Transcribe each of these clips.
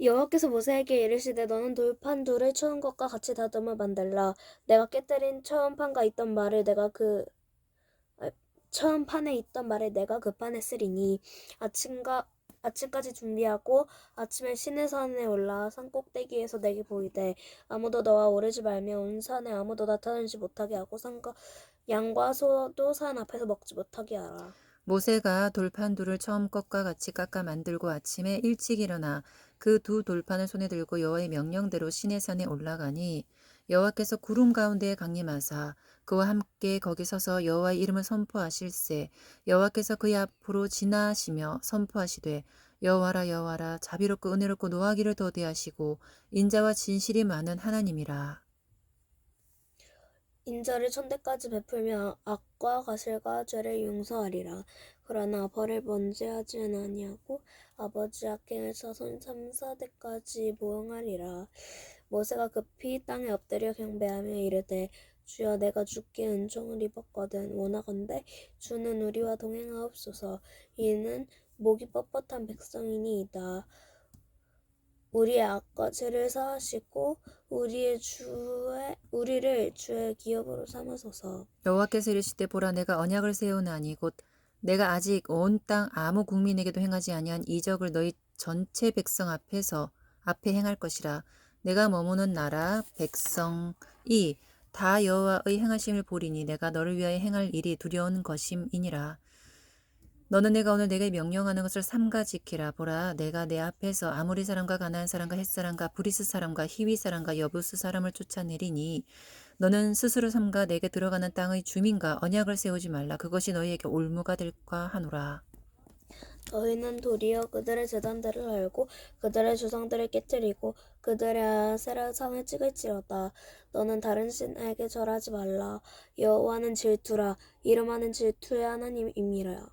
여호와께서 모세에게 이르시되 너는 돌판 둘을 처음 것과 같이 다듬어 만들라. 내가 깨뜨린 처음 판과 있던 말을 내가 그 아, 처음 판에 있던 말을 내가 그 판에 쓰리니 아침과 아침까지 준비하고 아침에 신의 산에 올라 산 꼭대기에서 내게 보이되 아무도 너와 오르지 말며 온 산에 아무도 나타나지 못하게 하고 산과 양과 소도 산 앞에서 먹지 못하게 하라. 모세가 돌판 둘을 처음 것과 같이 깎아 만들고 아침에 일찍 일어나 그 두 돌판을 손에 들고 여호와의 명령대로 시내 산에 올라가니 여호와께서 구름 가운데에 강림하사 그와 함께 거기 서서 여호와의 이름을 선포하실세 여호와께서 그의 앞으로 지나시며 선포하시되 여호와라 여호와라 자비롭고 은혜롭고 노하기를 더디하시고 인자와 진실이 많은 하나님이라 인자를 천대까지 베풀며 악과 가실과 죄를 용서하리라. 그러나 벌을 번제하지는 아니하고 아버지 3, 4대까지 보응하리라. 모세가 급히 땅에 엎드려 경배하며 이르되 주여 내가 주께 은총을 입었거든 원하건대 주는 우리와 동행하옵소서 이는 목이 뻣뻣한 백성이니이다. 우리의 악과 죄를 사하시고 우리의 주의 우리를 주의 기업으로 삼으소서. 여호와께서 이르시되 보라 내가 언약을 세우나니 곧 내가 아직 온 땅 아무 국민에게도 행하지 아니한 이적을 너희 전체 백성 앞에서 앞에 행할 것이라. 내가 머무는 나라 백성이 다 여호와의 행하심을 보리니 내가 너를 위하여 행할 일이 두려운 것임이니라. 너는 내가 오늘 내게 명령하는 것을 삼가 지키라. 보라 내가 내 앞에서 아모리 사람과 가나안 사람과 헷 사람과 브리스 사람과 히위 사람과 여부스 사람을 쫓아내리니 너는 스스로 삼가 내게 들어가는 땅의 주민과 언약을 세우지 말라 그것이 너희에게 올무가 될까 하노라 너희는 도리어 그들의 재단들을 알고 그들의 주상들을 깨뜨리고 그들의 아세라 상을 찍을지어다. 너는 다른 신에게 절하지 말라. 여호와는 질투라. 이름하는 질투의 하나님이니라.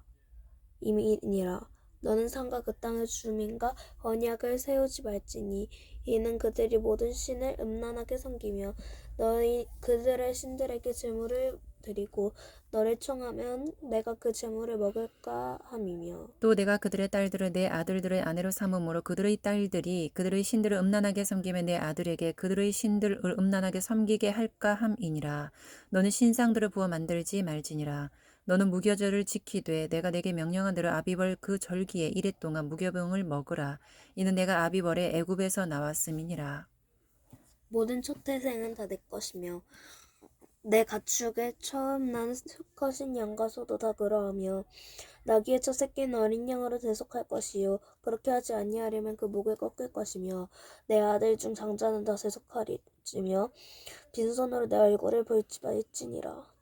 이니라. 너는 상과 그 땅의 주민과 언약을 세우지 말지니 이는 그들이 모든 신을 음란하게 섬기며 너희 그들의 신들에게 제물을 드리고 너를 청하면 내가 그 제물을 먹을까 함이며. 또 내가 그들의 딸들을 내 아들들의 아내로 삼음으로 그들의 딸들이 그들의 신들을 음란하게 섬기며 내 아들에게 그들의 신들을 음란하게 섬기게 할까 함이니라. 너는 신상들을 부어 만들지 말지니라 너는 무교절을 지키되 내가 내게 명령한 대로 아비벌 그 절기에 이래 동안 무교병을 먹으라. 이는 내가 아비벌에 애굽에서 나왔음이니라. 모든 첫 태생은 다 내 것이며 내 가축의 처음 난 수컷인 양과 소도 다 그러하며 나귀의 첫 새끼는 어린 양으로 대속할 것이요. 그렇게 하지 아니하려면 그 목을 꺾을 것이며 내 아들 중 장자는 다 대속하리지며 빈손으로 내 얼굴을 볼지 말지니라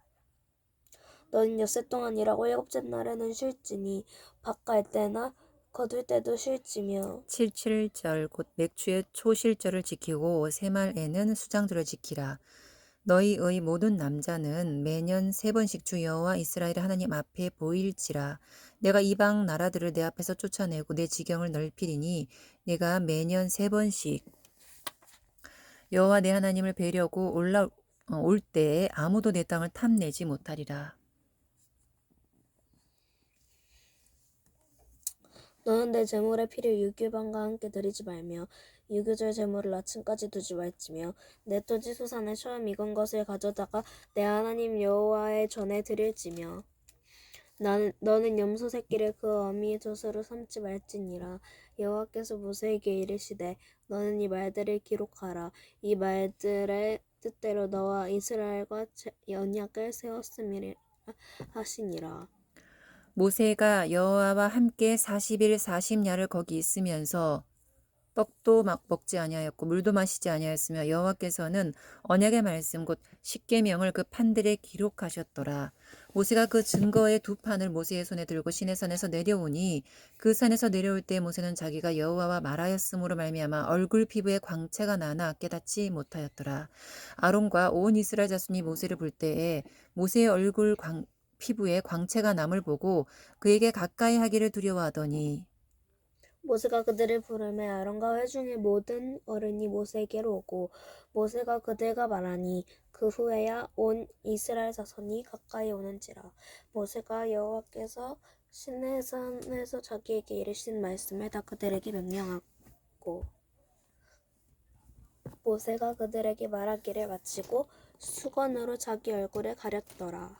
너는 엿새 동안 일하고 일곱째 날에는 쉴지니 밭갈 때나 거둘 때도 쉴지며 칠칠절 곧 맥주의 초실절을 지키고 새말에는 수장절을 지키라. 너희의 모든 남자는 매년 세 번씩 주 여호와 이스라엘 하나님 앞에 보일지라. 내가 이방 나라들을 내 앞에서 쫓아내고 내 지경을 넓히리니 내가 매년 세 번씩 여호와 내 하나님을 뵈려고 올라 어, 올 때에 아무도 내 땅을 탐내지 못하리라. 너는 내 제물의 피를 유교반과 함께 드리지 말며 유교절 제물을 아침까지 두지 말지며 내 토지 소산에 처음 익은 것을 가져다가 내 하나님 여호와의 전에 드릴지며. 나는 너는 염소 새끼를 그 어미의 젖으로 삼지 말지니라. 여호와께서 모세에게 이르시되 너는 이 말들을 기록하라. 이 말들의 뜻대로 너와 이스라엘과 제- 언약을 세웠음이라 하시니라 모세가 여호와와 함께 40일 40야를 거기 있으면서 떡도 막 먹지 아니하였고 물도 마시지 아니하였으며 여호와께서는 언약의 말씀 곧 십계명을 그 판들에 기록하셨더라. 모세가 그 증거의 두 판을 모세의 손에 들고 시내산에서 내려오니 그 산에서 내려올 때 모세는 자기가 여호와와 말하였으므로 말미암아 얼굴 피부에 광채가 나나 깨닫지 못하였더라. 아론과 온 이스라엘 자손이 모세를 볼 때에 모세의 얼굴 광, 피부에 광채가 남을 보고 그에게 가까이 하기를 두려워하더니 모세가 그들을 부르매 아론과 회중의 모든 어른이 모세에게로 오고 모세가 그들과 말하니 그 후에야 온 이스라엘 자손이 가까이 오는지라 모세가 여호와께서 시내산에서 자기에게 이르신 말씀을 다 그들에게 명령하고 모세가 그들에게 말하기를 마치고 수건으로 자기 얼굴을 가렸더라.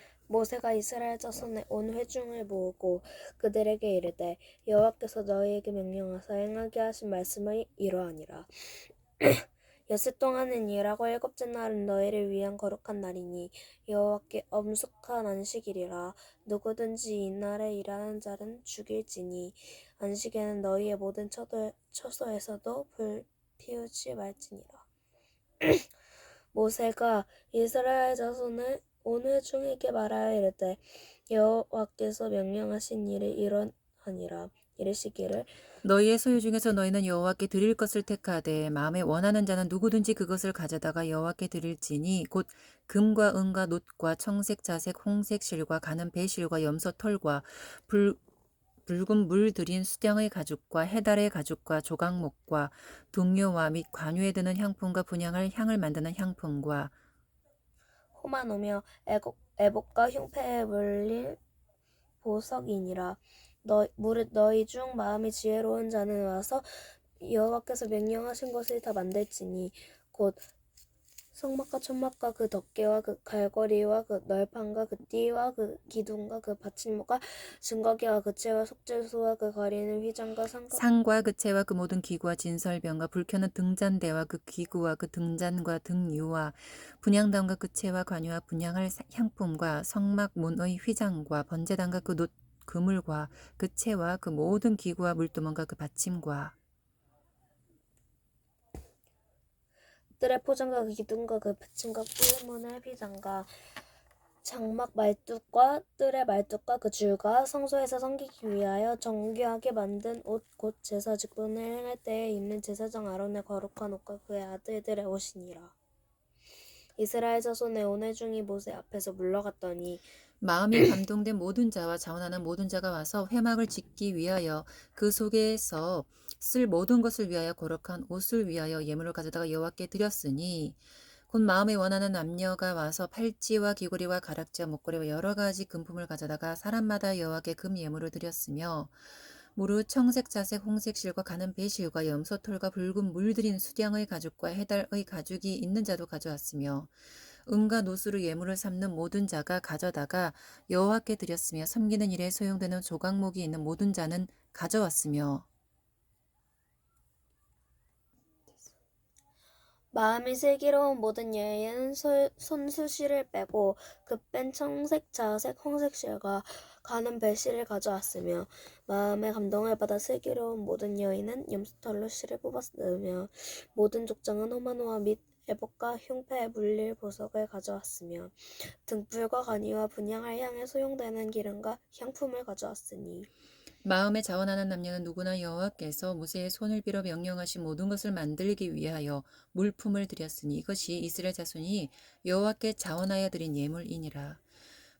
모세가 이스라엘 자손의 온 회중을 모으고 그들에게 이르되 여호와께서 너희에게 명령하사 행하게 하신 말씀이 이러하니라. 엿새 동안은 일하고 일곱째 날은 너희를 위한 거룩한 날이니 여호와께 엄숙한 안식일이라 누구든지 이날에 일하는 자는 죽일지니 안식에는 너희의 모든 처도, 처소에서도 불 피우지 말지니라. 모세가 이스라엘 자손을 온 회중에게 말하여 이르되 여호와께서 명령하신 일이 이러하니라 이르시기를. 너희의 소유 중에서 너희는 여호와께 드릴 것을 택하되 마음에 원하는 자는 누구든지 그것을 가져다가 여호와께 드릴지니 곧 금과 은과 놋과 청색 자색 홍색 실과 가는 배실과 염소 털과 불 붉은 물 들인 수량의 가죽과 해달의 가죽과 조각목과 동료와 및 관유에 드는 향품과 분향할 향을 만드는 향품과 호마노며 애곡, 애복과 흉패에 물릴 보석이니라. 너 무릇 너희 중 마음이 지혜로운 자는 와서 여호와께서 명령하신 것을 다 만들지니 곧 성막과 천막과 그 덮개와 그 갈고리와 그 널판과 그 띠와 그 기둥과 그 받침목과 증거기와 그 채와 속죄소와 그 가리는 휘장과 상과 상과 그 채와 그 모든 기구와 진설병과 불켜는 등잔대와 그 기구와 그 등잔과 등유와 분향단과 그 채와 관유와 분향할 사- 향품과 성막 문의 휘장과 번제단과 그놋 그물과 그 채와 그 모든 기구와 물두멍과 그 받침과 뜰의 포장과 그 기둥과 그 받침과 뿔문의 휘장과 장막 말뚝과 뜰의 말뚝과 그 줄과 성소에서 섬기기 위하여 정교하게 만든 옷 곧 제사 직분을 행할 때에 입는 제사장 아론의 거룩한 옷과 그의 아들들의 옷이니라. 이스라엘 자손의 온회 중이 모세 앞에서 물러갔더니 마음이 감동된 모든 자와 자원하는 모든 자가 와서 회막을 짓기 위하여 그 속에서 쓸 모든 것을 위하여 거룩한 옷을 위하여 예물을 가져다가 여호와께 드렸으니 곧 마음에 원하는 남녀가 와서 팔찌와 귀고리와 가락지와 목걸이와 여러 가지 금품을 가져다가 사람마다 여호와께 금 예물을 드렸으며 무릇 청색 자색 홍색 실과 가는 배실과 염소털과 붉은 물들인 수량의 가죽과 해달의 가죽이 있는 자도 가져왔으며 은과 노수로 예물을 삼는 모든 자가 가져다가 여호와께 드렸으며 섬기는 일에 소용되는 조각목이 있는 모든 자는 가져왔으며. 마음이 슬기로운 모든 여인은 소- 손수시를 빼고 그뺀 청색, 자색, 홍색 실과 가는 배실을 가져왔으며 마음의 감동을 받아 슬기로운 모든 여인은 염소털로 실을 뽑았으며 모든 족장은 호마노와 및 애복과 흉패에 물릴 보석을 가져왔으며 등불과 간이와 분향할 향에 소용되는 기름과 향품을 가져왔으니 마음에 자원하는 남녀는 누구나 여호와께서 모세의 손을 빌어 명령하신 모든 것을 만들기 위하여 물품을 드렸으니 이것이 이스라엘 자손이 여호와께 자원하여 드린 예물이니라.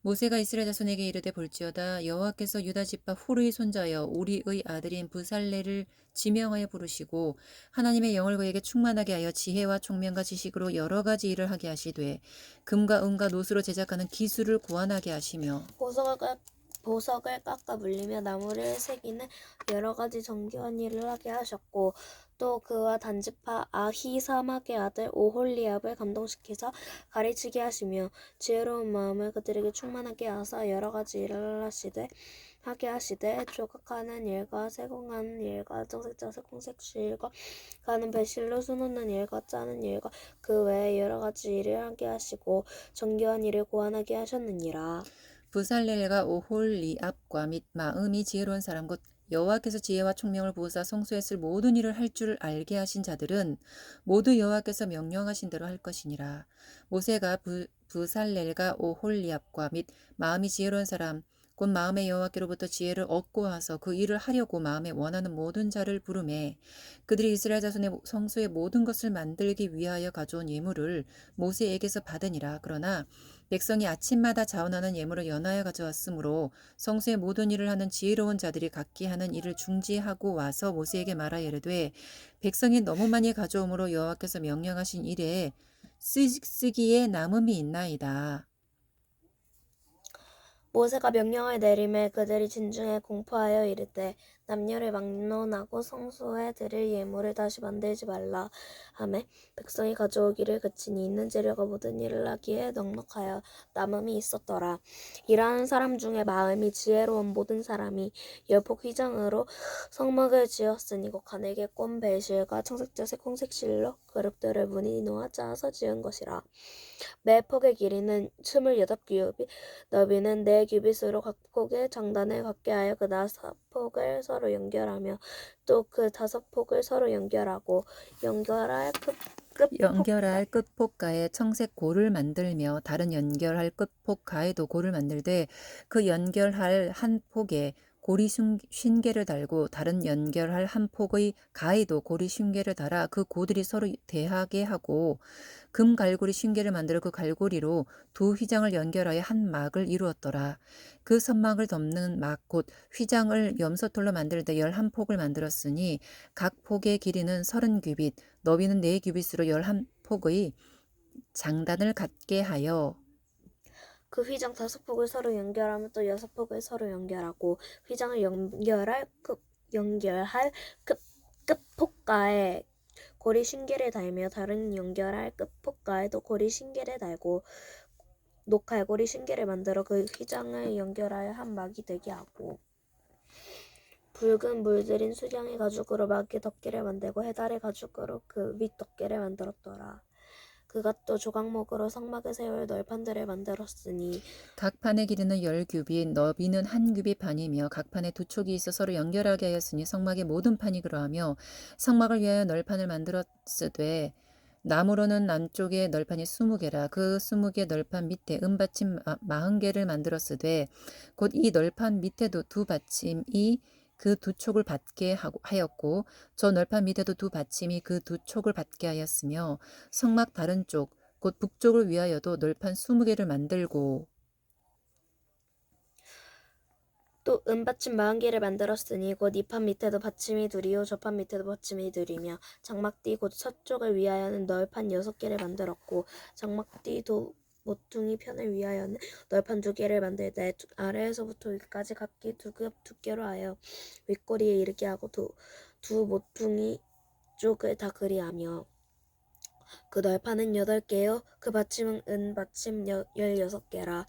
모세가 이스라엘 자손에게 이르되 볼지어다 여호와께서 유다 집파 훌의 손자여 우리의 아들인 부살레를 지명하여 부르시고 하나님의 영을 그에게 충만하게 하여 지혜와 총명과 지식으로 여러 가지 일을 하게 하시되 금과 은과 노수로 제작하는 기술을 고안하게 하시며 보석을 깎, 보석을 깎아 물리며 나무를 새기는 여러 가지 정교한 일을 하게 하셨고 또 그와 단지파 아히사막의 아들 오홀리압을 감동시키사 가르치게 하시며 지혜로운 마음을 그들에게 충만하게 하사 여러 가지 일을 하시되 하게 하시되 조각하는 일과 세공하는 일과 정색자색 홍색실과 가는 배실로 수놓는 일과 짜는 일과 그 외에 여러 가지 일을 하게 하시고 정교한 일을 고안하게 하셨느니라. 부살렐과 오홀리압과 및 마음이 지혜로운 사람 곧 여호와께서 지혜와 총명을 성소에 쓸 모든 일을 할 줄 알게 하신 자들은 모두 여호와께서 명령하신 대로 할 것이니라. 모세가 부, 부살렐과 오홀리압과 및 마음이 지혜로운 사람 곧 마음의 여호와께로부터 지혜를 얻고 와서 그 일을 하려고 마음에 원하는 모든 자를 부르매 그들이 이스라엘 자손의 성소의 모든 것을 만들기 위하여 가져온 예물을 모세에게서 받으니라 그러나 백성이 아침마다 자원하는 예물을 연하여 가져왔으므로 성소의 모든 일을 하는 지혜로운 자들이 각기 하는 일을 중지하고 와서 모세에게 말하여 이르되 백성이 너무 많이 가져오므로 여호와께서 명령하신 일에 쓰, 쓰기에 남음이 있나이다. 모세가 명령을 내림에 그들이 진중에 공포하여 이르되 남녀를 막론하고 성소에 드릴 예물을 다시 만들지 말라 하매 백성이 가져오기를 그치니 있는 재료가 모든 일을 하기에 넉넉하여 남음이 있었더라. 일하는 사람 중에 마음이 지혜로운 모든 사람이 열폭 휘장으로 성막을 지었으니 곧 가늘게 꼰 배실과 청색자 색 홍색 실로 그룹들을 문이 놓아 짜서 지은 것이라. 매 폭의 길이는 스물여덟 규빗 너비는 네 규빗으로 각 폭의 장단을 갖게 하여 그 다섯 폭을 서로 연결하며 또 그 다섯 폭을 서로 연결하고 연결할 끝, 끝 연결할 끝폭가에 청색 골을 만들며 다른 연결할 끝폭 가에도 골을 만들되 그 연결할 한 폭에 고리 쉰- 쉰개를 달고 다른 연결할 한 폭의 가에도 고리 쉰개를 달아 그 고들이 서로 대하게 하고 금 갈고리 쉰개를 만들어 그 갈고리로 두 휘장을 연결하여 한 막을 이루었더라. 그 선막을 덮는 막 곧 휘장을 염소털로 만들 때 열한 폭을 만들었으니 각 폭의 길이는 서른 규빗, 너비는 네 규빗으로 열한 폭의 장단을 갖게 하여 그 휘장 다섯 폭을 서로 연결하며 또 여섯 폭을 서로 연결하고 휘장을 연결할 끝 연결할 끝 끝폭가에 고리 신개를 달며 다른 연결할 끝폭가에도 고리 신개를 달고 녹갈고리 신개를 만들어 그 휘장을 연결하여 한 막이 되게 하고 붉은 물들인 수량의 가죽으로 막의 덮개를 만들고 해달의 가죽으로 그 윗 덮개를 만들었더라. 또 조각목으로 성막을 세울 널판들을 만들었으니 각 판의 길이는 열 규빗, 너비는 한 규빗 반이며 각 판에 두 촉이 있어 서로 연결하게 하였으니 성막의 모든 판이 그러하며 성막을 위하여 널판을 만들었으되 나무로는 남쪽에 널판이 스무 개라 그 스무 개 널판 밑에 은받침 마- 마흔 개를 만들었으되 곧 이 널판 밑에도 두 받침이 그 두 촉을 받게 하였고 저 널판 밑에도 두 받침이 그 두 촉을 받게 하였으며 성막 다른 쪽 곧 북쪽을 위하여도 널판 스무 개를 만들고 또 은받침 마흔 개를 만들었으니 곧 이 판 밑에도 받침이 둘이요 저 판 밑에도 받침이 둘이며 장막뒤 곧 서쪽을 위하여는 널판 여섯 개를 만들었고 장막뒤 도 모퉁이 편을 위하여는 널판 두 개를 만들되 두- 아래에서부터 위까지 각기 두겹 두께로 하여 윗꼬리에 이르게 하고 두, 두 모퉁이 쪽을 다 그리하며 그 널판은 여덟 개요. 그 받침은 은 받침 여- 열여섯 개라.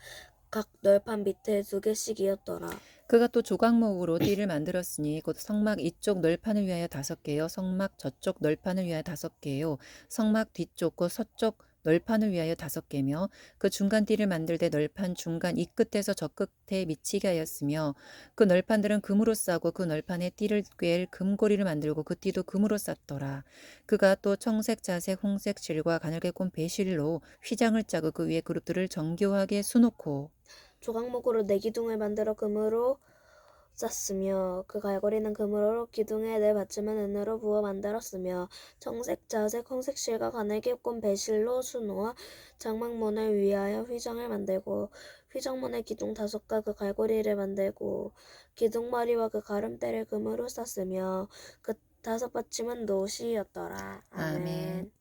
각 널판 밑에 두 개씩이었더라. 그가 또 조각목으로 띠를 만들었으니 곧 성막 이쪽 널판을 위하여 다섯 개요. 성막 저쪽 널판을 위하여 다섯 개요. 성막 뒤쪽 곧 서쪽 널판을 위하여 다섯 개며 그 중간 띠를 만들 때 널판 중간 이 끝에서 저 끝에 미치게 하였으며 그 널판들은 금으로 싸고 그 널판에 띠를 꿰 금고리를 만들고 그 띠도 금으로 쌌더라. 그가 또 청색 자색 홍색 실과 가늘게 꼰 배실로 휘장을 짜고 그 위에 그룹들을 정교하게 수놓고 조각목으로 네 기둥을 만들어 금으로 쌌으며 그 갈고리는 금으로 기둥에 네 받침은 은으로 부어 만들었으며 청색, 자색, 홍색 실과 가늘게 꼰 배실로 수놓아 장막문을 위하여 휘장을 만들고 휘장문의 기둥 다섯과 그 갈고리를 만들고 기둥머리와 그 가름대를 금으로 쌌으며 그 다섯 받침은 노시였더라. 아멘. 아멘.